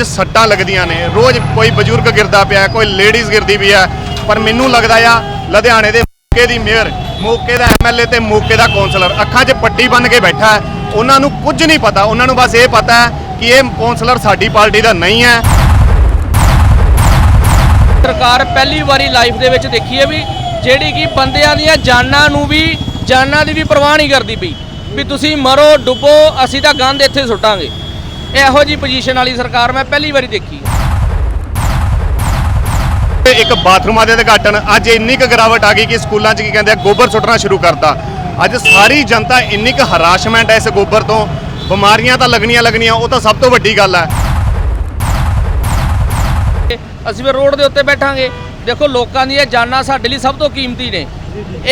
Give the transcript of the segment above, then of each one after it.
ਰੋਜ਼ ਸੱਟਾਂ ਲੱਗਦੀਆਂ ਨੇ, ਰੋਜ਼ ਕੋਈ ਬਜ਼ੁਰਗ ਗਿਰਦਾ ਪਿਆ, ਕੋਈ ਲੇਡੀਜ਼ ਗਿਰਦੀ ਵੀ ਹੈ ਪਰ ਮੈਨੂੰ ਲੱਗਦਾ ਆ, ਲੁਧਿਆਣੇ ਦੇ ਮੌਕੇ ਦੀ ਮੇਅਰ ਮੌਕੇ ਦਾ ਐਮਐਲਏ ਤੇ ਮੌਕੇ ਦਾ ਕੌਂਸਲਰ ਅੱਖਾਂ 'ਚ ਪੱਟੀ ਬੰਨ ਕੇ ਬੈਠਾ ਉਹਨਾਂ ਨੂੰ ਕੁਝ ਨਹੀਂ ਪਤਾ, ਉਹਨਾਂ ਨੂੰ ਬਸ ਇਹ ਪਤਾ ਕਿ ਇਹ ਕੌਂਸਲਰ ਸਾਡੀ ਪਾਰਟੀ ਦਾ ਨਹੀਂ ਹੈ। ਸਰਕਾਰ ਪਹਿਲੀ ਵਾਰੀ ਲਾਈਫ ਦੇ ਵਿੱਚ ਦੇਖੀ ਹੈ ਵੀ ਜਿਹੜੀ ਕਿ ਬੰਦਿਆਂ ਦੀਆਂ ਜਾਨਾਂ ਨੂੰ ਵੀ, ਜਾਨਾਂ ਦੀ ਵੀ ਪਰਵਾਹ ਨਹੀਂ ਕਰਦੀ ਪਈ, ਵੀ ਤੁਸੀਂ ਮਰੋ, ਡੁੱਬੋ, ਅਸੀਂ ਤਾਂ ਗੰਦ ਇੱਥੇ ਸੁੱਟਾਂਗੇ। ਇਹੋ ਜੀ ਪੋਜੀਸ਼ਨ ਵਾਲੀ ਸਰਕਾਰ ਮੈਂ ਪਹਿਲੀ ਵਾਰੀ ਦੇਖੀ ਤੇ ਇੱਕ ਬਾਥਰੂਮਾਂ ਦੇ ਉਦਘਾਟਨ ਅੱਜ ਇੰਨੀ ਕੁ ਗਿਰਾਵਟ ਆ ਗਈ ਕਿ ਸਕੂਲਾਂ 'ਚ ਕੀ ਕਹਿੰਦੇ ਆ ਗੋਬਰ ਸੁੱਟਣਾ ਸ਼ੁਰੂ ਕਰਤਾ। ਅੱਜ ਸਾਰੀ ਜਨਤਾ ਇੰਨੀ ਕੁ ਹਰਾਸ਼ਮੈਂਟ ਹੈ ਇਸ ਗੋਬਰ ਤੋਂ। ਬਿਮਾਰੀਆਂ ਤਾਂ ਲੱਗਣੀਆਂ ਲੱਗਣੀਆਂ ਉਹ ਤਾਂ ਸਭ ਤੋਂ ਵੱਡੀ ਗੱਲ ਹੈ ਅਸੀਂ ਫਿਰ ਰੋਡ ਦੇ ਉੱਤੇ ਬੈਠਾਂਗੇ। ਦੇਖੋ ਲੋਕਾਂ ਦੀਆਂ ਜਾਨਾਂ ਸਾਡੇ ਲਈ ਸਭ ਤੋਂ ਕੀਮਤੀ ਨੇ।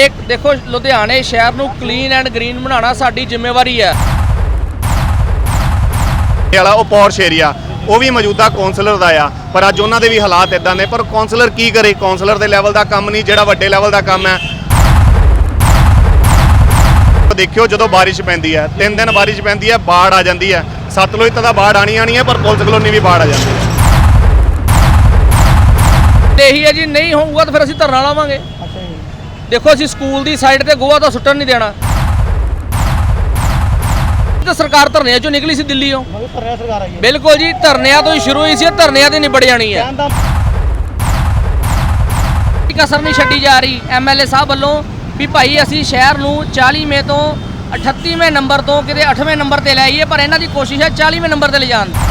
ਇੱਕ ਦੇਖੋ ਲੁਧਿਆਣੇ ਸ਼ਹਿਰ ਨੂੰ ਕਲੀਨ ਐਂਡ ਗ੍ਰੀਨ ਬਣਾਉਣਾ ਸਾਡੀ ਜ਼ਿੰਮੇਵਾਰੀ ਹੈ। ਵਾਲਾ ਉਹ ਪੌਰਸ਼ ਏਰੀਆ ਉਹ ਵੀ ਮੌਜੂਦਾ ਕੌਂਸਲਰ ਦਾ ਆ ਪਰ ਅੱਜ ਉਹਨਾਂ ਦੇ ਵੀ ਹਾਲਾਤ ਇਦਾਂ ਨੇ ਪਰ ਕੌਂਸਲਰ ਕੀ ਕਰੇ? ਕੌਂਸਲਰ ਦੇ ਲੈਵਲ ਦਾ ਕੰਮ ਨਹੀਂ ਜਿਹੜਾ ਵੱਡੇ ਲੈਵਲ ਦਾ ਕੰਮ ਹੈ। ਦੇਖਿਓ ਜਦੋਂ ਬਾਰਿਸ਼ ਪੈਂਦੀ ਹੈ ਤਿੰਨ ਦਿਨ ਬਾਰਿਸ਼ ਪੈਂਦੀ ਹੈ ਬਾੜ ਆ ਜਾਂਦੀ ਹੈ। ਸਤਲੁਜ ਤਾਂ ਬਾੜ ਆਣੀ ਆਣੀ ਹੈ ਪਰ ਪੁਲਿਸ ਕਲੋਨੀ ਵੀ ਬਾੜ ਆ ਜਾਂਦੀ ਹੈ। ਤੇ ਇਹੀ ਹੈ ਜੀ ਨਹੀਂ ਹੋਊਗਾ ਤਾਂ ਫਿਰ ਅਸੀਂ ਧਰਨਾ ਲਾਵਾਂਗੇ। ਦੇਖੋ ਅਸੀਂ ਸਕੂਲ ਦੀ ਸਾਈਡ ਤੇ ਗੋਆ ਤਾਂ ਸੁੱਟਣ ਨਹੀਂ ਦੇਣਾ। ਤੇ ਸਰਕਾਰ ਧਰਨਿਆਂ ਚੋਂ ਨਿਕਲੀ ਸੀ ਦਿੱਲੀੋਂ। ਧਰਨਾ ਸਰਕਾਰ ਆਈ ਹੈ ਬਿਲਕੁਲ ਜੀ ਧਰਨਿਆਂ ਤੋਂ ਹੀ ਸ਼ੁਰੂ ਹੋਈ ਸੀ ਇਹ ਧਰਨਿਆਂ ਤੇ ਨਿਬੜ ਜਾਣੀ ਹੈ। ਕਹਿਣ ਦਾ ਕੋਈ ਕਸਰ ਨਹੀਂ ਛੱਡੀ ਜਾ ਰਹੀ। ਐਮਐਲਏ ਸਾਹਿਬ ਵੱਲੋਂ ਵੀ ਭਾਈ ਅਸੀਂ ਸ਼ਹਿਰ ਨੂੰ 40ਵੇਂ ਤੋਂ 38ਵੇਂ ਨੰਬਰ ਤੋਂ ਕਿਤੇ 8ਵੇਂ ਨੰਬਰ ਤੇ ਲੈ ਆਈਏ ਪਰ ਇਹਨਾਂ ਦੀ ਕੋਸ਼ਿਸ਼ ਹੈ 40ਵੇਂ ਨੰਬਰ ਤੇ ਲਿਜਾਣ ਦੀ।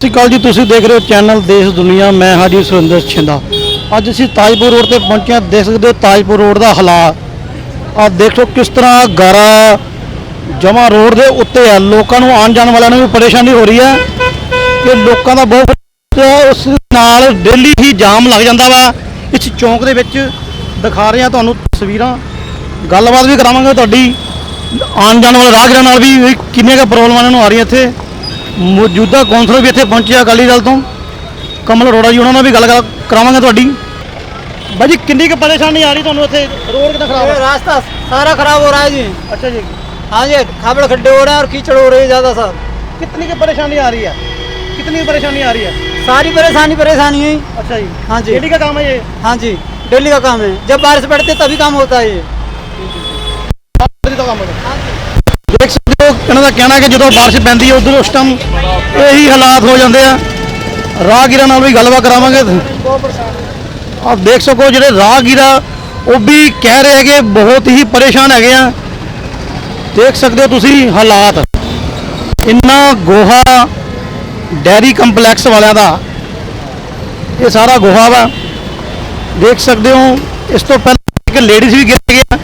ਸਤਿ ਸ਼੍ਰੀ ਅਕਾਲ ਜੀ ਤੁਸੀਂ ਦੇਖ ਰਹੇ ਹੋ ਚੈਨਲ ਦੇਸ਼ ਦੁਨੀਆ ਮੈਂ ਹਾਜੀ ਸੁਰਿੰਦਰ ਛਿੰਦਾ। ਅੱਜ ਅਸੀਂ ਤਾਜਪੁਰ ਰੋਡ ਤੇ ਪਹੁੰਚੇ ਹਾਂ। ਦੇਖ ਸਕਦੇ ਹੋ ਤਾਜਪੁਰ ਰੋਡ ਦਾ ਹਾਲਾਤ। ਆ ਦੇਖੋ ਕਿਸ ਤਰ੍ਹਾਂ ਗਾਰਾ ਜਮਾ ਰੋਡ ਦੇ ਉੱਤੇ ਹੈ ਲੋਕਾਂ ਨੂੰ ਆਉਣ ਜਾਣ ਵਾਲਿਆਂ ਨੂੰ ਵੀ ਪਰੇਸ਼ਾਨੀ ਹੋ ਰਹੀ ਹੈ। ਕਿ ਲੋਕਾਂ ਦਾ ਬਹੁਤ ਉਸ ਨਾਲ ਡੇਲੀ ਹੀ ਜਾਮ ਲੱਗ ਜਾਂਦਾ ਵਾ। ਇਸ ਚੌਂਕ ਦੇ ਵਿੱਚ ਦਿਖਾ ਰਹੇ ਹਾਂ ਤੁਹਾਨੂੰ ਤਸਵੀਰਾਂ। ਗੱਲਬਾਤ ਵੀ ਕਰਾਵਾਂਗੇ ਤੁਹਾਡੀ। ਆਉਣ ਜਾਣ ਵਾਲੇ ਰਾਹਗੀਰਾਂ ਨਾਲ ਵੀ ਕਿੰਨੀਆਂ ਕੁ ਪ੍ਰੋਬਲਮਾਂ ਇਹਨਾਂ ਨੂੰ ਆ ਰਹੀਆਂ ਇੱਥੇ। ਮੌਜੂਦਾ ਕੌਂਸਲਰ ਵੀ ਇੱਥੇ ਪਹੁੰਚੇ ਅਕਾਲੀ ਦਲ ਤੋਂ। ਕਮਲ ਅਰੋੜਾ ਜੀ, ਉਹਨਾਂ ਨਾਲ ਵੀ ਗੱਲ ਕਰਾਵਾਂਗੇ ਤੁਹਾਡੀ ਬਾਜੀ ਕਿੰਨੀ ਕੁ ਪਰੇਸ਼ਾਨੀ ਆ ਰਹੀ ਤੁਹਾਨੂੰ ਇੱਥੇ ਰੋਡ ਕਿੰਨਾ ਖਰਾਬ ये ਹੈ रास्ता सारा खराब हो रहा है जी ਅੱਛਾ ਜੀ हाँ जी खाबड़ खड्डे हो रहे हैं और कीचड़ हो रही है ज़्यादा सर कितनी की परेशानी आ रही है कितनी परेशानी आ रही है सारी परेशानी परेशानी है अच्छा जी हाँ जी डेली का काम है ये हाँ जी डेली का काम है जब बारिश पड़ती है तभी काम होता है ये डेली का काम है ਦੇਖ ਸਕਦੇ ਹੋ ਇਹਨਾਂ ਦਾ ਕਹਿਣਾ ਕਿ ਜਦੋਂ ਬਾਰਿਸ਼ ਪੈਂਦੀ ਹੈ ਉਦੋਂ ਉਸ ਟਾਈਮ ਇਹੀ ਹਾਲਾਤ ਹੋ ਜਾਂਦੇ ਆ ਰਾਹਗੀਰਾਂ ਨਾਲ ਵੀ ਗੱਲਬਾਤ ਕਰਾਵਾਂਗੇ। ਆਪ ਦੇਖ ਸਕੋ ਜਿਹੜੇ ਰਾਹਗੀਰ ਉਹ ਵੀ ਕਹਿ ਰਹੇ ਹੈਗੇ, ਬਹੁਤ ਹੀ ਪਰੇਸ਼ਾਨ ਹੈਗੇ ਆ। ਦੇਖ ਸਕਦੇ ਹੋ ਤੁਸੀਂ ਹਾਲਾਤ। ਇੰਨਾ ਗੋਹਾ ਡੈਰੀ ਕੰਪਲੈਕਸ ਵਾਲਿਆਂ ਦਾ, ਇਹ ਸਾਰਾ ਗੋਹਾ ਵਾ। ਦੇਖ ਸਕਦੇ ਹੋ, ਇਸ ਤੋਂ ਪਹਿਲਾਂ ਇੱਕ ਲੇਡੀਜ਼ ਵੀ ਗਿਰ ਗਈ ਆ,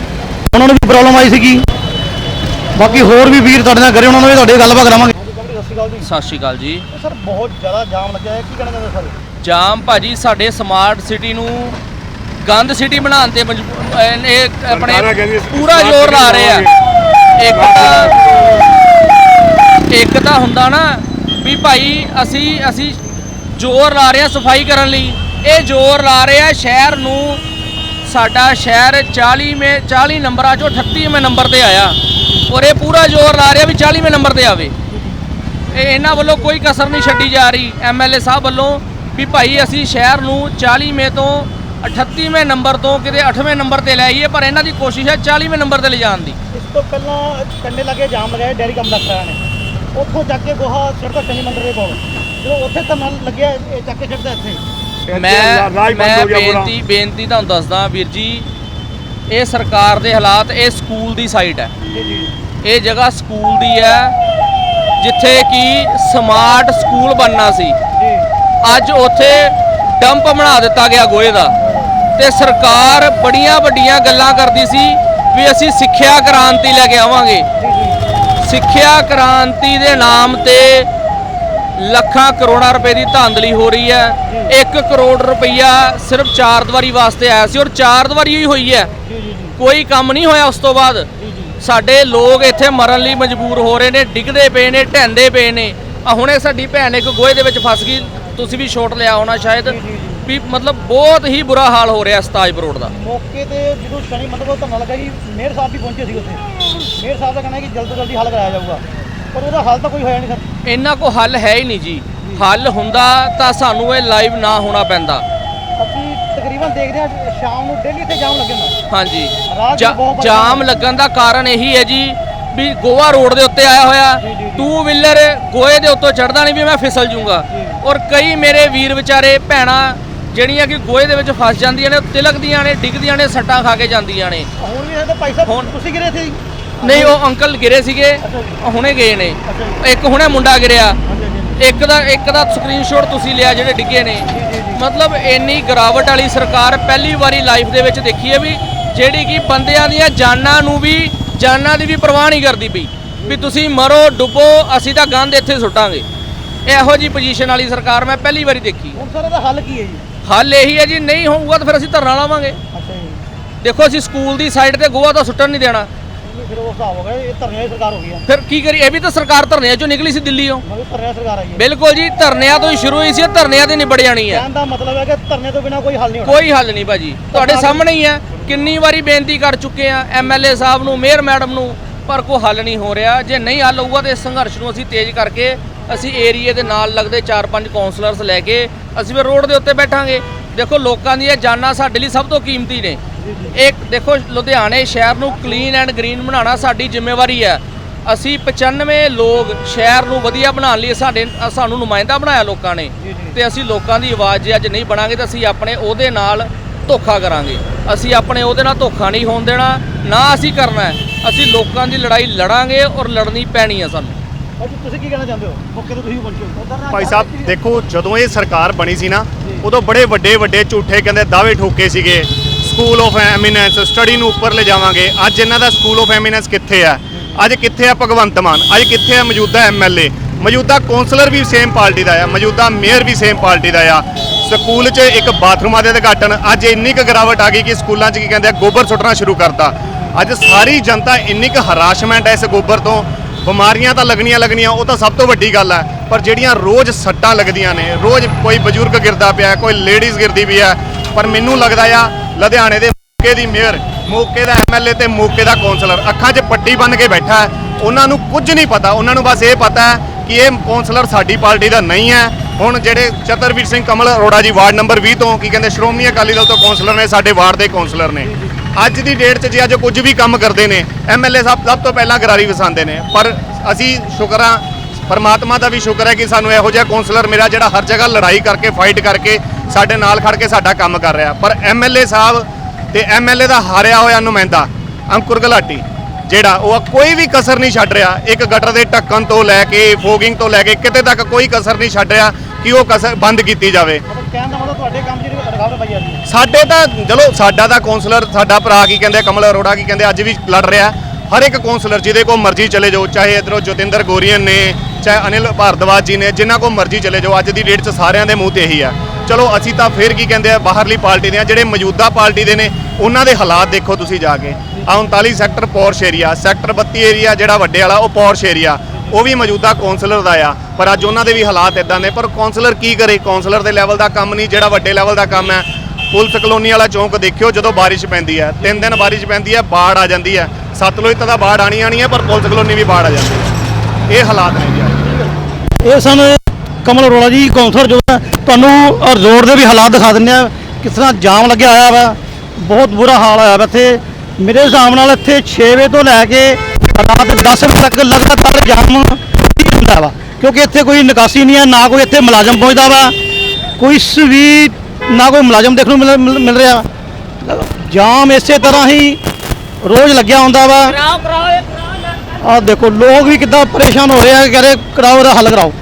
ਉਹਨਾਂ ਨੂੰ ਵੀ ਪ੍ਰੋਬਲਮ ਆਈ ਸੀਗੀ। ਬਾਕੀ ਹੋਰ ਵੀ ਵੀਰ ਤੁਹਾਡੇ ਨਾਲ ਕਰੇ, ਉਹਨਾਂ ਨੂੰ ਵੀ ਤੁਹਾਡੇ ਗੱਲਬਾਤ ਕਰਾਵਾਂਗੇ। ਸਤਿ ਸ਼੍ਰੀ ਅਕਾਲ ਜੀ। ਸਰ ਬਹੁਤ ਜ਼ਿਆਦਾ ਜਾਮ ਲੱਗਿਆ ਹੈ। ਕੀ ਕਹਿਣਾ ਚਾਹੁੰਦੇ ਸਰ? ਜਾਮ ਭਾਜੀ ਸਾਡੇ ਸਮਾਰਟ ਸਿਟੀ ਨੂੰ ਗੰਦ ਸਿਟੀ ਬਣਾਉਣ ਤੇ ਮਜਬੂ- ਇਹ ਆਪਣੇ ਪੂਰਾ ਜ਼ੋਰ ਲਾ ਰਹੇ ਆ। ਇੱਕ ਤਾਂ ਇੱਕ ਤਾਂ ਹੁੰਦਾ ਨਾ ਵੀ ਭਾਈ ਅਸੀਂ ਅਸੀਂ ਜ਼ੋਰ ਲਾ ਰਹੇ ਆ ਸਫ਼ਾਈ ਕਰਨ ਲਈ। ਇਹ ਜ਼ੋਰ ਲਾ ਰਹੇ ਆ ਸ਼ਹਿਰ ਨੂੰ। ਸਾਡਾ ਸ਼ਹਿਰ 40ਵੇਂ 40 ਨੰਬਰਾਂ ਚੋਂ 38ਵੇਂ ਨੰਬਰ ਤੇ ਆਇਆ। ਔਰ ਇਹ ਪੂਰਾ ਜ਼ੋਰ ਲਾ ਰਿਹਾ ਵੀ 40ਵੇਂ ਨੰਬਰ ਤੇ ਆਵੇ। ਇਹ ਇਹਨਾਂ ਵੱਲੋਂ ਕੋਈ ਕਸਰ ਨਹੀਂ ਛੱਡੀ ਜਾ ਰਹੀ। ਐਮਐਲਏ ਸਾਹਿਬ ਵੱਲੋਂ ਵੀ ਭਾਈ ਅਸੀਂ ਸ਼ਹਿਰ ਨੂੰ 40ਵੇਂ ਤੋਂ 38ਵੇਂ ਨੰਬਰ ਤੋਂ ਕਿਤੇ 8ਵੇਂ ਨੰਬਰ ਤੇ ਲੈ ਆਈਏ ਪਰ ਇਹਨਾਂ ਦੀ ਕੋਸ਼ਿਸ਼ ਹੈ 40ਵੇਂ ਨੰਬਰ ਤੇ ਲਿਜਾਣ ਦੀ। ਇਸ ਤੋਂ ਪਹਿਲਾਂ ਕੰਡੇ ਲੱਗੇ ਜਾਮ ਲਗਾਇਆ ਡੈਰੀ ਕੰਪਲੈਕਸ ਵਾਲਿਆਂ ਨੇ। ਉੱਥੋਂ ਚੱਕ ਕੇ ਗੋਹਾ ਸਿੱਟਦਾ ਸ਼ਨੀ ਮੰਦਰ ਦੇ ਕੋਲ ਜਦੋਂ ਉੱਥੇ ਧਰਨਾ ਲੱਗਿਆ ਇਹ ਚੱਕ ਕੇ ਸਿੱਟਦਾ ਇੱਥੇ। ਮੈਂ ਮੈਂ ਬੇਨਤੀ ਬੇਨਤੀ ਤੁਹਾਨੂੰ ਦੱਸਦਾ ਵੀਰ ਜੀ ਇਹ ਸਰਕਾਰ ਦੇ ਹਾਲਾਤ ਇਹ ਸਕੂਲ ਦੀ ਸਾਈਟ ਹੈ। ਜੀ ਜੀ। ਇਹ ਜਗ੍ਹਾ ਸਕੂਲ ਦੀ ਹੈ। ਜਿੱਥੇ ਕਿ ਸਮਾਰਟ ਸਕੂਲ ਬਣਨਾ ਸੀ। ਅੱਜ ਉੱਥੇ ਡੰਪ ਬਣਾ ਦਿੱਤਾ ਗਿਆ ਗੋਹੇ ਦਾ। ਤੇ ਸਰਕਾਰ ਬੜੀਆਂ ਵੱਡੀਆਂ ਗੱਲਾਂ ਕਰਦੀ ਸੀ ਵੀ ਅਸੀਂ ਸਿੱਖਿਆ ਕ੍ਰਾਂਤੀ ਲੈ ਕੇ ਆਵਾਂਗੇ। ਸਿੱਖਿਆ ਕ੍ਰਾਂਤੀ ਦੇ ਨਾਮ ਤੇ ਲੱਖਾਂ ਕਰੋੜਾਂ ਰੁਪਏ ਦੀ ਧਾਂਦਲੀ ਹੋ ਰਹੀ ਹੈ। 1 ਕਰੋੜ ਰੁਪਈਆ ਸਿਰਫ ਚਾਰ ਦੀਵਾਰੀ ਵਾਸਤੇ ਆਇਆ ਸੀ ਔਰ ਚਾਰ ਦੀਵਾਰੀ ਹੀ ਹੋਈ ਹੈ। ਕੋਈ ਕੰਮ ਨਹੀਂ ਹੋਇਆ ਉਸ ਤੋਂ ਬਾਅਦ। ਸਾਡੇ ਲੋਕ ਇੱਥੇ ਮਰਨ ਲਈ ਮਜਬੂਰ ਹੋ ਰਹੇ ਨੇ ਡਿੱਗਦੇ ਪਏ ਨੇ ਢਹਿੰਦੇ ਪਏ ਨੇ। ਆ ਹੁਣੇ ਸਾਡੀ ਭੈਣ ਇੱਕ ਗੋਹੇ ਦੇ ਵਿੱਚ ਫਸ ਗਈ ਤੁਸੀਂ ਵੀ ਛੋਟ ਲਿਆ ਹੋਣਾ ਸ਼ਾਇਦ। ਵੀ ਮਤਲਬ ਬਹੁਤ ਹੀ ਬੁਰਾ ਹਾਲ ਹੋ ਰਿਹਾ ਸਤਾਜਪੁਰ ਰੋਡ ਦਾ। ਮੌਕੇ ਤੇ ਜਦੋਂ ਸ਼ਨੀ ਮੰਦਰ ਕੋਲ ਧਰਨਾ ਲੱਗਾ ਜੀ ਮੇਅਰ ਸਾਹਿਬ ਵੀ ਪਹੁੰਚੇ ਸੀ ਉੱਥੇ। ਮੇਅਰ ਸਾਹਿਬ ਦਾ ਕਹਿਣਾ ਹੈ ਕਿ ਜਲਦ ਤੋਂ ਜਲਦੀ ਹੱਲ ਕਰਾਇਆ ਜਾਊਗਾ। ਪਰ ਉਹਦਾ ਹੱਲ ਤਾਂ ਕੋਈ ਹੋਇਆ ਨਹੀਂ ਸਰ। ਇਹਨਾਂ ਕੋ ਹੱਲ ਹੈ ਹੀ ਨਹੀਂ ਜੀ। ਹੱਲ ਹੁੰਦਾ ਤਾਂ ਸਾਨੂੰ ਇਹ ਲਾਈਵ ਨਾ ਹੋਣਾ ਪੈਂਦਾ। ਤਕਰੀਬਨ ਦੇਖਦੇ ਹਾਂ ਸ਼ਾਮ ਨੂੰ ਡੇਲੀ ਇੱਥੇ ਜਾਮ ਲੱਗੇ ਹੁੰਦਾ ਹਾਂਜੀ। ਬਹੁਤ ਪਰੇਸ਼ਾਨ ਜਾਮ ਲੱਗਣ ਦਾ ਕਾਰਨ ਇਹੀ ਹੈ ਜੀ ਵੀ ਗੋਆ ਰੋਡ ਦੇ ਉੱਤੇ ਆਇਆ ਹੋਇਆ ਟੂ ਵੀਲਰ ਗੋਏ ਦੇ ਉੱਤੋਂ ਚੜਦਾ ਨਹੀਂ ਵੀ ਮੈਂ ਫਿਸਲ ਜੂੰਗਾ ਔਰ ਕਈ ਮੇਰੇ ਵੀਰ ਵਿਚਾਰੇ ਭੈਣਾਂ ਜਿਹੜੀਆਂ ਕਿ ਗੋਏ ਦੇ ਵਿੱਚ ਫਸ ਜਾਂਦੀਆਂ ਨੇ ਉਹ ਤਿਲਕਦੀਆਂ ਨੇ ਡਿੱਗਦੀਆਂ ਨੇ ਸੱਟਾਂ ਖਾ ਕੇ ਜਾਂਦੀਆਂ ਨੇ। ਹੁਣ ਵੀ ਇਹਦੇ ਭਾਈ ਸਾਹਿਬ ਹੁਣ- ਤੁਸੀਂ ਗਿਰੇ ਸੀ? ਨਹੀਂ ਉਹ ਅੰਕਲ ਗਿਰੇ ਸੀਗੇ ਉਹ ਹੁਣੇ ਗਏ ਨੇ। ਇੱਕ ਹੁਣੇ ਮੁੰਡਾ ਗਿਰਿਆ। ਇੱਕ ਦਾ ਇੱਕ ਦਾ ਸਕਰੀਨਸ਼ਾਟ ਤੁਸੀਂ ਲਿਆ ਜਿਹੜੇ ਡਿੱਗੇ ਨੇ। ਮਤਲਬ ਇੰਨੀ ਗਿਰਾਵਟ ਵਾਲੀ ਸਰਕਾਰ ਪਹਿਲੀ ਵਾਰੀ ਲਾਈਫ ਦੇ ਵਿੱਚ ਦੇਖੀ ਹੈ ਵੀ ਜਿਹੜੀ ਕਿ ਬੰਦਿਆਂ ਦੀਆਂ ਜਾਨਾਂ ਨੂੰ ਵੀ ਜਾਨਾਂ ਦੀ ਵੀ ਪਰਵਾਹ ਨਹੀਂ ਕਰਦੀ ਪਈ ਵੀ ਤੁਸੀਂ ਮਰੋ ਡੁੱਬੋ ਅਸੀਂ ਤਾਂ ਗੰਦ ਇੱਥੇ ਸੁੱਟਾਂਗੇ। ਇਹੋ ਜੀ ਪੋਜੀਸ਼ਨ ਵਾਲੀ ਸਰਕਾਰ ਮੈਂ ਪਹਿਲੀ ਵਾਰੀ ਦੇਖੀ। ਹੁਣ ਸਰ ਇਹਦਾ ਹੱਲ ਕੀ ਹੈ ਜੀ? ਹੱਲ ਇਹੀ ਹੈ ਜੀ ਨਹੀਂ ਹੋਊਗਾ ਤਾਂ ਫਿਰ ਅਸੀਂ ਧਰਨਾ ਲਾਵਾਂਗੇ। ਅੱਛਾ ਜੀ। ਦੇਖੋ ਅਸੀਂ ਸਕੂਲ ਦੀ ਸਾਈਡ ਤੇ ਗੋਆ ਤਾਂ ਸੁੱਟਣ ਨਹੀਂ ਦੇਣਾ। ਇਹ ਫਿਰ ਉਹ ਹਿਸਾਬ ਹੋ ਗਿਆ ਇਹ ਧਰਨੇ ਦੀ ਸਰਕਾਰ ਹੋ ਗਈ ਹੈ ਫਿਰ ਕੀ ਕਰੀ? ਇਹ ਵੀ ਤਾਂ ਸਰਕਾਰ ਧਰਨਿਆਂ ਚੋਂ ਨਿਕਲੀ ਸੀ ਦਿੱਲੀੋਂ ਮਗਰ ਧਰਨੇ ਦੀ ਸਰਕਾਰ ਆਈ ਹੈ ਬਿਲਕੁਲ ਜੀ ਧਰਨਿਆਂ ਤੋਂ ਹੀ ਸ਼ੁਰੂ ਹੋਈ ਸੀ ਇਹ ਧਰਨਿਆਂ ਤੇ ਨਿਬੜ ਜਾਣੀ ਹੈ ਕਹਿਣ ਦਾ ਮਤਲਬ ਹੈ ਕਿ ਧਰਨੇ ਤੋਂ ਬਿਨਾ ਕੋਈ ਹੱਲ ਨਹੀਂ ਹੋਣਾ। ਕੋਈ ਹੱਲ ਨਹੀਂ ਭਾਜੀ। ਤੁਹਾਡੇ ਸਾਹਮਣੇ ਹੀ ਹੈ ਕਿੰਨੀ ਵਾਰੀ ਬੇਨਤੀ ਕਰ ਚੁੱਕੇ ਆ ਐਮਐਲਏ ਸਾਹਿਬ ਨੂੰ ਮੇਅਰ ਮੈਡਮ ਨੂੰ ਪਰ ਕੋਈ ਹੱਲ ਨਹੀਂ ਹੋ ਰਿਹਾ। ਜੇ ਨਹੀਂ ਹੱਲ ਹੋਊਗਾ ਤੇ ਇਸ ਸੰਘਰਸ਼ ਨੂੰ ਅਸੀਂ ਤੇਜ਼ ਕਰਕੇ ਅਸੀਂ ਏਰੀਏ ਦੇ ਨਾਲ ਲੱਗਦੇ 4-5 ਕਾਉਂਸਲਰਸ ਲੈ ਕੇ ਅਸੀਂ ਫਿਰ ਰੋਡ ਦੇ ਉੱਤੇ ਬੈਠਾਂਗੇ। ਦੇਖੋ ਲੋਕਾਂ ਦੀਆਂ ਜਾਨਾਂ ਸਾਡੇ ਲਈ ਸਭ ਤੋਂ ਕੀਮਤੀ ਨੇ। ਇੱਕ ਦੇਖੋ ਲੁਧਿਆਣੇ ਸ਼ਹਿਰ ਨੂੰ ਕਲੀਨ ਐਂਡ ਗ੍ਰੀਨ ਬਣਾਉਣਾ ਸਾਡੀ ਜ਼ਿੰਮੇਵਾਰੀ ਹੈ। ਅਸੀਂ 95 ਲੋਕ ਸ਼ਹਿਰ ਨੂੰ ਵਧੀਆ ਬਣਾਉਣ ਲਈ ਸਾਡੇ ਸਾਨੂੰ ਨੁਮਾਇੰਦਾ ਬਣਾਇਆ ਲੋਕਾਂ ਨੇ। ਤੇ ਅਸੀਂ ਲੋਕਾਂ ਦੀ ਆਵਾਜ਼ ਜੇ ਅੱਜ ਨਹੀਂ ਬਣਾਂਗੇ ਤਾਂ ਅਸੀਂ ਆਪਣੇ ਉਹਦੇ ਨਾਲ ਧੋਖਾ ਕਰਾਂਗੇ। ਅਸੀਂ ਆਪਣੇ ਉਹਦੇ ਨਾਲ ਧੋਖਾ ਨਹੀਂ ਹੋਣ ਦੇਣਾ ਨਾ ਅਸੀਂ ਕਰਨਾ ਅਸੀਂ ਲੋਕਾਂ ਦੀ ਲੜਾਈ ਲੜਾਂਗੇ ਔਰ ਲੜਨੀ ਪੈਣੀ ਹੈ ਸਾਨੂੰ। ਤੁਸੀਂ ਕੀ ਕਹਿਣਾ ਚਾਹੁੰਦੇ ਹੋ? ਮੌਕੇ ਤੇ ਤੁਸੀਂ ਵੀ ਪਹੁੰਚੋ ਭਾਈ ਸਾਹਿਬ ਦੇਖੋ ਜਦੋਂ ਇਹ ਸਰਕਾਰ ਬਣੀ ਸੀ ਨਾ ਉਦੋਂ ਬੜੇ ਵੱਡੇ ਵੱਡੇ ਝੂਠੇ ਕਹਿੰਦੇ ਦਾਅਵੇ ਠੋਕੇ ਸੀਗੇ। ਸਕੂਲ ਆਫ ਐਮੀਨੈਂਸ ਸਟੱਡੀ ਨੂੰ ਉੱਪਰ ਲੈ ਜਾਵਾਂਗੇ ਅੱਜ ਇਹਨਾਂ ਦਾ ਸਕੂਲ ਆਫ ਐਮੀਨੈਂਸ ਕਿੱਥੇ ਆ? ਅੱਜ ਕਿੱਥੇ ਆ ਭਗਵੰਤ ਮਾਨ? ਅੱਜ ਕਿੱਥੇ ਆ ਮੌਜੂਦਾ ਐਮਐਲਏ ਮੌਜੂਦਾ ਕੌਂਸਲਰ ਵੀ ਸੇਮ ਪਾਰਟੀ ਦਾ ਆ, ਮੌਜੂਦਾ ਮੇਅਰ ਵੀ ਸੇਮ ਪਾਰਟੀ ਦਾ ਆ। ਸਕੂਲ 'ਚ ਇੱਕ ਬਾਥਰੂਮਾਂ ਦੇ ਉਦਘਾਟਨ। ਅੱਜ ਇੰਨੀ ਕੁ ਗਿਰਾਵਟ ਆ ਗਈ ਕਿ ਸਕੂਲਾਂ 'ਚ ਕੀ ਕਹਿੰਦੇ ਆ, ਗੋਬਰ ਸੁੱਟਣਾ ਸ਼ੁਰੂ ਕਰਤਾ। ਅੱਜ ਸਾਰੀ ਜਨਤਾ ਇੰਨੀ ਕੁ ਹਰਾਸ਼ਮੈਂਟ ਹੈ ਇਸ ਗੋਬਰ ਤੋਂ। ਬਿਮਾਰੀਆਂ ਤਾਂ ਲੱਗਣੀਆਂ ਲੱਗਣੀਆਂ, ਉਹ ਤਾਂ ਸਭ ਤੋਂ ਵੱਡੀ ਗੱਲ ਹੈ ਪਰ ਜਿਹੜੀਆਂ ਰੋਜ਼ ਸੱਟਾਂ ਲੱਗਦੀਆਂ ਨੇ, ਰੋਜ਼ ਕੋਈ ਬਜ਼ੁਰਗ ਗਿਰਦਾ ਪਿਆ, ਕੋਈ ਲੇਡੀਜ਼ ਗਿਰਦੀ ਵੀ ਹੈ ਪਰ ਮੈਨੂੰ ਲੱਗਦਾ ਆ ਲੁਧਿਆਣੇ ਦੇ ਮੌਕੇ ਦੀ ਮੇਅਰ, ਮੌਕੇ ਦਾ ਐਮਐਲਏ ਤੇ ਮੌਕੇ ਦਾ ਕੌਂਸਲਰ। ਅੱਖਾਂ 'ਚ ਪੱਟੀ ਬੰਨ ਕੇ ਬੈਠਾ ਹੈ। ਉਹਨਾਂ ਨੂੰ ਕੁਝ ਨਹੀਂ ਪਤਾ। ਉਹਨਾਂ ਨੂੰ ਬਸ ਇਹ ਪਤਾ ਹੈ ਕਿ ਇਹ ਕੌਂਸਲਰ ਸਾਡੀ ਪਾਰਟੀ ਦਾ ਨਹੀਂ ਹੈ। ਹੁਣ ਜਿਹੜੇ ਚਤਰਵੀਰ ਸਿੰਘ ਕਮਲ ਅਰੋੜਾ ਜੀ ਵਾਰਡ ਨੰਬਰ 20 ਤੋਂ ਕੀ ਕਹਿੰਦੇ, ਸ਼੍ਰੋਮਣੀ ਅਕਾਲੀ ਦਲ ਤੋਂ ਕੌਂਸਲਰ ਨੇ, ਸਾਡੇ ਵਾਰਡ ਦੇ ਕੌਂਸਲਰ ਨੇ। ਅੱਜ ਦੀ ਡੇਟ 'ਚ ਜੇ ਅੱਜ ਕੁਝ ਵੀ ਕੰਮ ਕਰਦੇ ਨੇ ਐਮਐਲਏ ਸਾਹਿਬ ਸਭ ਤੋਂ ਪਹਿਲਾਂ ਗਰਾਰੀ ਵਸਾਉਂਦੇ ਨੇ। ਪਰ ਅਸੀਂ ਸ਼ੁਕਰ ਹਾਂ, ਪਰਮਾਤਮਾ ਦਾ ਵੀ ਸ਼ੁਕਰ ਹੈ ਕਿ ਸਾਨੂੰ ਇਹੋ ਜਿਹਾ ਕੌਂਸਲਰ ਮਿਲਿਆ ਜਿਹੜਾ ਹਰ ਜਗ੍ਹਾ ਲੜਾਈ ਕਰਕੇ, ਫਾਈਟ ਕਰਕੇ ਸਾਡੇ ਨਾਲ ਖੜ ਕੇ ਸਾਡਾ ਕੰਮ ਕਰ ਰਿਹਾ। ਪਰ ਐਮਐਲਏ ਸਾਹਿਬ ਤੇ ਐਮਐਲਏ ਦਾ ਹਾਰਿਆ ਹੋਇਆ ਨੁਮਾਇੰਦਾ ਅੰਕੁਰ ਗਲਾਟੀ ਜਿਹੜਾ ਉਹ ਕੋਈ ਵੀ ਕਸਰ ਨਹੀਂ ਛੱਡ ਰਿਹਾ। ਇੱਕ ਗਟਰ ਦੇ ਢੱਕਣ ਤੋਂ ਲੈ ਕੇ ਫੋਗਿੰਗ ਤੋਂ ਲੈ ਕੇ ਕਿਤੇ ਤੱਕ ਕੋਈ ਕਸਰ ਨਹੀਂ ਛੱਡ ਰਿਹਾ ਕਿ ਉਹ ਕਸਰ ਬੰਦ ਕੀਤੀ ਜਾਵੇ। ਮਤਲਬ ਕਹਿਣ ਦਾ ਮਤਲਬ ਤੁਹਾਡੇ ਕੰਮ ਜਿਹੜੀ ਰੁਕਾਵਟ ਪਈ ਜਾਂਦੀ ਹੈ। ਸਾਡੇ ਤਾਂ ਚਲੋ ਸਾਡਾ ਤਾਂ ਕਾਉਂਸਲਰ ਸਾਡਾ ਭਰਾ ਕੀ ਕਹਿੰਦੇ ਕਮਲ ਅਰੋੜਾ ਕੀ ਕਹਿੰਦੇ ਅੱਜ ਵੀ ਲੜ ਰਿਹਾ। ਹਰ ਇੱਕ ਕਾਉਂਸਲਰ ਜਿਹਦੇ ਕੋ ਮਰਜ਼ੀ ਚਲੇ ਜਾਓ ਚਾਹੇ ਇਧਰੋਂ ਜੋਤਿੰਦਰ ਗੋਰੀਅਨ ਨੇ ਚਾਹੇ ਅਨਿਲ ਭਾਰਦਵਾਜ ਜੀ ਨੇ ਜਿਨ੍ਹਾਂ ਕੋ ਮਰਜ਼ੀ ਚਲੇ ਜਾਓ ਅੱਜ ਦੀ ਡੇਟ 'ਚ ਸਾਰਿਆਂ ਦੇ ਮੂੰਹ ਤੇ ਇਹੀ ਆ। ਚਲੋ ਅਸੀਂ ਤਾਂ ਫਿਰ ਕੀ ਕਹਿੰਦੇ ਆ, ਬਾਹਰਲੀ ਪਾਰਟੀ ਦੇ ਆ, ਜਿਹੜੇ ਮੌਜੂਦਾ ਪਾਰਟੀ ਦੇ ਨੇ, ਉਹਨਾਂ ਦੇ ਹਾਲਾਤ ਦੇਖੋ ਤੁਸੀਂ ਜਾ ਕੇ। ਆ 39 ਸੈਕਟਰ ਪੌਰਸ਼ ਏਰੀਆ, ਸੈਕਟਰ 32 ਏਰੀਆ, ਜਿਹੜਾ ਵੱਡੇ ਵਾਲਾ, ਉਹ ਪੌਰਸ਼ ਏਰੀਆ, ਉਹ ਵੀ ਮੌਜੂਦਾ ਕਾਉਂਸਲਰ ਦਾ ਆ। ਪਰ ਅੱਜ ਉਹਨਾਂ ਦੇ ਵੀ ਹਾਲਾਤ ਇਦਾਂ ਨੇ, ਪਰ ਕਾਉਂਸਲਰ ਕੀ ਕਰੇ? ਕਾਉਂਸਲਰ ਦੇ ਲੈਵਲ ਦਾ ਕੰਮ ਨਹੀਂ, ਜਿਹੜਾ ਵੱਡੇ ਲੈਵਲ ਦਾ ਕੰਮ ਹੈ। ਪੁਲਿਸ ਕਲੋਨੀ ਵਾਲਾ ਚੌਂਕ ਦੇਖਿਓ, ਜਦੋਂ ਬਾਰਿਸ਼ ਪੈਂਦੀ ਹੈ, ਤਿੰਨ ਦਿਨ ਬਾਰਿਸ਼ ਪੈਂਦੀ ਹੈ, ਬਾੜ ਆ ਜਾਂਦੀ ਹੈ। ਸਤਲੁਜ ਤਾਂ ਬਾੜ ਆਣੀ ਆਣੀ ਹੈ, ਪਰ ਪੁਲਿਸ ਕਲੋਨੀ ਵੀ ਬਾੜ ਆ ਜਾਂਦੀ ਹੈ। ਇਹ ਹਾਲਾਤ ਨੇ ਜੀ ਅੱਜ। ਇਹ ਸਨ ਕਮਲ ਅਰੋੜਾ ਜੀ ਕੌਂਸਲਰ ਜੋ ਹੈ ਤੁਹਾਨੂੰ ਰੋਡ ਦੇ ਵੀ ਹਾਲਾਤ ਦਿਖਾ ਦਿੰਦੇ ਆ ਕਿਸ ਤਰ੍ਹਾਂ ਜਾਮ ਲੱਗਿਆ ਹੋਇਆ ਵਾ ਬਹੁਤ ਬੁਰਾ ਹਾਲ ਹੋਇਆ ਵਾ ਇੱਥੇ। ਮੇਰੇ ਹਿਸਾਬ ਨਾਲ ਇੱਥੇ 6 ਵਜੇ ਤੋਂ ਲੈ ਕੇ ਰਾਤ 10 ਵਜੇ ਤੱਕ ਲਗਾਤਾਰ ਜਾਮ ਹੁੰਦਾ ਵਾ ਕਿਉਂਕਿ ਇੱਥੇ ਕੋਈ ਨਿਕਾਸੀ ਨਹੀਂ ਹੈ ਨਾ ਕੋਈ ਇੱਥੇ ਮੁਲਾਜ਼ਮ ਪਹੁੰਚਦਾ ਵਾ। ਕੋਈ ਵੀ ਨਾ ਕੋਈ ਮੁਲਾਜ਼ਮ ਦੇਖਣ ਨੂੰ ਮਿਲ- ਰਿਹਾ। ਜਾਮ ਇਸੇ ਤਰ੍ਹਾਂ ਹੀ ਰੋਜ਼ ਲੱਗਿਆ ਹੁੰਦਾ ਵਾ। ਆ ਦੇਖੋ ਲੋਕ ਵੀ ਕਿੱਦਾਂ ਪਰੇਸ਼ਾਨ ਹੋ ਰਹੇ ਆ ਕਿ ਰਹੇ ਕਰਾਓ ਇਹਦਾ ਹੱਲ ਕਰਾਓ।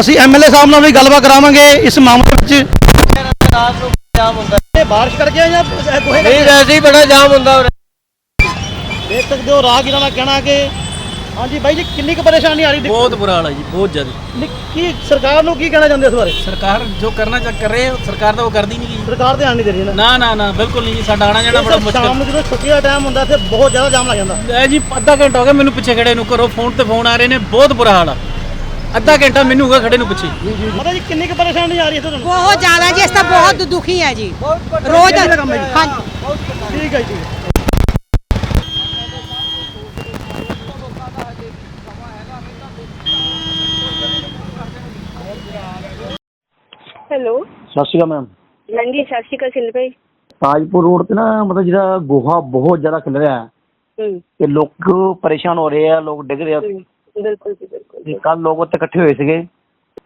ਅਸੀਂ ਐਮਐਲਏ ਸਾਹਿਬ ਨਾਲ ਵੀ ਗੱਲਬਾਤ ਕਰਾਵਾਂਗੇ। ਇਸ ਮਾਮਲੇ ਵਿੱਚ ਬਾਰਿਸ਼ ਕਰਕੇ ਆ ਜਾਂ ਕੋਹੇ ਨਹੀਂ ਵੈਸੇ ਬੜਾ ਜਾਮ ਹੁੰਦਾ ਉਰੇ। ਦੇਖ ਸਕਦੇ ਹੋ ਰਾਹਗੀਰਾਂ ਦਾ ਕਹਿਣਾ ਕਿ ਹਾਂਜੀ ਬਾਈ ਜੀ ਕਿੰਨੀ ਕੁ ਪਰੇਸ਼ਾਨੀ ਆ ਰਹੀ ਦਿੱਕਤ? ਬਹੁਤ ਸਰਕਾਰ ਨੂੰ ਕੀ ਕਹਿਣਾ ਚਾਹੁੰਦੇ ਇਸ ਬਾਰੇ? ਸਰਕਾਰ ਜੋ ਕਰਨਾ ਕਰ ਰਹੇ ਸਰਕਾਰ ਤਾਂ ਉਹ ਕਰਦੀ ਨਹੀਂ ਸਰਕਾਰ ਧਿਆਨ ਨਹੀਂ ਨਾ ਬਿਲਕੁਲ ਨਹੀਂ ਸਾਡਾ ਜਦੋਂ ਛੁੱਟੀ ਦਾ ਟਾਈਮ ਹੁੰਦਾ ਬਹੁਤ ਜ਼ਿਆਦਾ ਜਾਮ ਲੱਗ ਜਾਂਦਾ। ਅੱਧਾ ਘੰਟਾ ਹੋ ਗਿਆ ਮੈਨੂੰ ਪਿੱਛੇ ਖੜੇ ਨੂੰ ਘਰੋਂ ਫੋਨ ਤੇ ਫੋਨ ਆ ਰਹੇ ਨੇ ਬਹੁਤ ਬੁਰਾ ਹਾਲ ਆ। ਅੱਧਾ ਘੰਟਾ ਮੈਨੂੰ ਹੋਗਾ ਖੜੇ ਨੂੰ ਪਿੱਛੇ। ਮਾਤਾ ਜੀ ਕਿੰਨੀ ਕੁ ਪਰੇਸ਼ਾਨੀ ਆ ਰਹੀ ਹੈ ਤੁਹਾਨੂੰ? ਬਹੁਤ ਜ਼ਿਆਦਾ ਜੀ ਅਸੀਂ ਤਾਂ ਬਹੁਤ ਦੁਖੀ ਹੈ ਜੀ। ਰੋਜ਼ ਹਾਂ ਠੀਕ ਹੈ ਜੀ। ਹੈਲੋ। ਸਤਿ ਸ਼੍ਰੀ ਅਕਾਲ ਮੈਮ। ਹਾਂਜੀ ਸਤਿ ਸ਼੍ਰੀ ਅਕਾਲ ਸਿੰਧ ਭਾਈ। ਤਾਜਪੁਰ ਰੋਡ ਤੇ ਨਾ ਮਤਲਬ ਜਿਹੜਾ ਗੋਹਾ ਬਹੁਤ ਜ਼ਿਆਦਾ ਖਿਲ ਰਿਹਾ ਹੈ। ਤੇ ਲੋਕ ਪਰੇਸ਼ਾਨ ਹੋ ਰਹੇ ਆ ਲੋਕ ਡਿੱਗ ਰਹੇ ਆ। ਬਿਲਕੁਲ ਜੀ ਬਿਲਕੁਲ ਕੱਲ ਲੋਕ ਉੱਥੇ ਇਕੱਠੇ ਹੋਏ ਸੀਗੇ?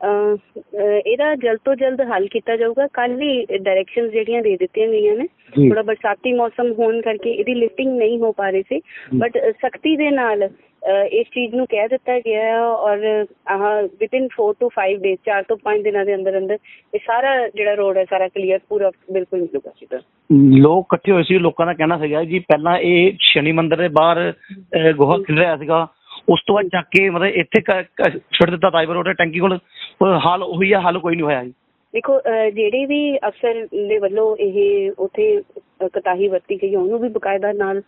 ਅਹ, ਅਹ, ਇਹਦਾ ਜਲਦ ਤੋਂ ਜਲਦ ਹੱਲ ਕੀਤਾ ਜਾਊਗਾ। ਕੱਲ ਵੀ ਡਾਇਰੈਕਸ਼ਨਸ ਜਿਹੜੀਆਂ ਦੇ ਦਿੱਤੀਆਂ ਗਈਆਂ ਨੇ। ਜੀ। ਥੋੜਾ ਬਰਸਾਤੀ ਮੌਸਮ ਹੋਣ ਕਰਕੇ ਇਹਦੀ ਲਿਫਟਿੰਗ ਨਹੀਂ ਹੋ ਪਾ ਰਹੀ ਸੀ। ਬਟ ਸਖਤੀ ਦੇ ਨਾਲ ਅਹ, ਇਸ ਚੀਜ਼ ਨੂੰ ਕਹਿ ਦਿੱਤਾ ਗਿਆ ਹੈ ਔਰ ਆਹ ਵਿਦਿਨ 4 ਤੋਂ 5 ਡੇਜ਼ 4 ਤੋਂ 5 ਦਿਨਾਂ ਦੇ ਅੰਦਰ ਅੰਦਰ ਇਹ ਸਾਰਾ ਜਿਹੜਾ ਰੋਡ ਹੈ ਸਾਰਾ ਕਲੀਅਰ ਪੂਰਾ ਬਿਲਕੁਲ ਮਿਲੂਗਾ ਜੀ ਤੁਹਾਨੂੰ। ਲੋਕ ਇਕੱਠੇ ਹੋਏ ਸੀ ਲੋਕਾਂ ਦਾ ਕਹਿਣਾ ਸੀਗਾ ਜੀ ਪਹਿਲਾਂ ਇਹ ਸ਼ਨੀ ਮੰਦਿਰ ਦੇ ਬਾਹਰ ਅਹ, ਗੋਹਾ ਖਿਲ ਰਿਹਾ ਸੀਗਾ। ਉਸ ਤੋਂ ਬਾਅਦ ਚੱਕ ਕੇ ਮਤਲਬ ਇੱਥੇ ਕ- ਕ- ਛੱਡ ਦਿੱਤਾ ਤਾਜਪੁਰ ਰੋਡ ਟੈਂਕੀ ਕੋਲ। ਉਹ ਹਾਲ ਉਹੀ ਆ, ਹੱਲ ਕੋਈ ਨਹੀਂ ਹੋਇਆ ਜੀ। ਦੇਖੋ, ਅਹ, ਜਿਹੜੇ ਵੀ ਅਫਸਰ ਦੇ ਵੱਲੋਂ ਇਹ ਉਥੇ ਕਤਾਹੀ ਵਰਤੀ ਗਈ ਉਹਨੂੰ ਵੀ ਬਕਾਇਦਾ ਨਾਲ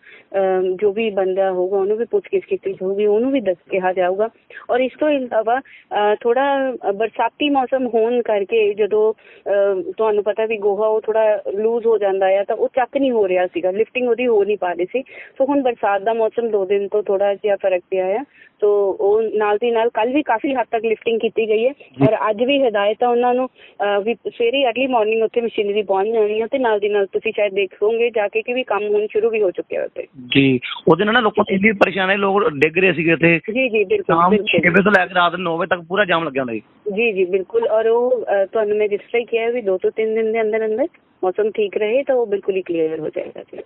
ਜੋ ਵੀ ਬੰਦਾ ਹੋਊਗਾ ਉਹਨੂੰ ਵੀ ਪੁੱਛਗਿੱਛ ਕੀਤੀ ਜਾਊਗੀ ਉਹਨੂੰ ਵੀ ਦੱਸ ਕਿਹਾ ਜਾਊਗਾ। ਔਰ ਇਸ ਤੋਂ ਇਲਾਵਾ ਥੋੜਾ ਬਰਸਾਤੀ ਮੌਸਮ ਹੋਣ ਕਰਕੇ ਜਦੋਂ ਤੁਹਾਨੂੰ ਪਤਾ ਵੀ ਗੋਹਾ ਉਹ ਥੋੜਾ ਲੂਜ਼ ਹੋ ਜਾਂਦਾ ਹੈ ਤਾਂ ਉਹ ਚੱਕ ਨਹੀਂ ਹੋ ਰਿਹਾ ਸੀਗਾ ਲਿਫਟਿੰਗ ਉਹਦੀ ਹੋ ਨਹੀਂ ਪਾ ਰਹੀ ਸੀ। ਸੋ ਹੁਣ ਬਰਸਾਤ ਦਾ ਮੌਸਮ ਦੋ ਦਿਨ ਤੋਂ ਥੋੜਾ ਜਿਹਾ ਫ਼ਰਕ ਪਿਆ ਹੈ ਸੋ ਉਹ ਨਾਲ ਦੀ ਨਾਲ ਕੱਲ ਵੀ ਕਾਫੀ ਹੱਦ ਤੱਕ ਲਿਫਟਿੰਗ ਕੀਤੀ ਗਈ ਹੈ। ਔਰ ਅੱਜ ਵੀ ਹਦਾਇਤ ਹੈ ਉਹਨਾਂ ਨੂੰ ਵੀ ਸਵੇਰੇ ਅਰਲੀ ਮਾਰਨਿੰਗ ਉੱਥੇ ਮਸ਼ੀਨਰੀ ਪਹੁੰਚ ਜਾਣੀ ਹੈ ਤੇ ਨਾਲ ਦੀ ਨਾਲ ਤੁਸੀਂ ਸ਼ਾਇਦ ਦੇਖੋਗੇ ਜਾ ਕੇ ਕਿ ਵੀ ਕੰਮ ਹੁਣ ਸ਼ੁਰੂ ਵੀ ਹੋ ਚੁੱਕਿਆ ਉੱਥੇ? ਜੀ ਉਹਦੇ ਨਾਲ ਨਾ ਲੋਕਾਂ ਨੂੰ ਇੰਨੀ ਪਰੇਸ਼ਾਨੀ ਲੋਕ ਡਿੱਗ ਰਹੇ ਸੀਗੇ ਇੱਥੇ ਜੀ ਜੀ ਬਿਲਕੁਲ ਸ਼ਾਮ ਬਿਲਕੁਲ। 6 ਵਜੇ ਤੋਂ ਲੈ ਕੇ ਰਾਤ 9 ਵਜੇ ਤੱਕ ਪੂਰਾ ਜਾਮ ਲੱਗਿਆ ਹੁੰਦਾ ਜੀ ਜੀ ਜੀ ਬਿਲਕੁਲ। ਔਰ ਉਹ ਅਹ, ਤੁਹਾਨੂੰ ਮੈਂ ਜਿਸ ਤਰ੍ਹਾਂ ਹੀ ਕਿਹਾ ਹੈ ਵੀ 2 ਤੋਂ 3 ਦਿਨ ਦੇ ਅੰਦਰ ਅੰਦਰ ਮੌਸਮ ਠੀਕ ਰਹੇ ਤਾਂ ਉਹ ਬਿਲਕੁਲ ਹੀ ਕਲੀਅਰ ਹੋ ਜਾਏਗਾ ਜੀ।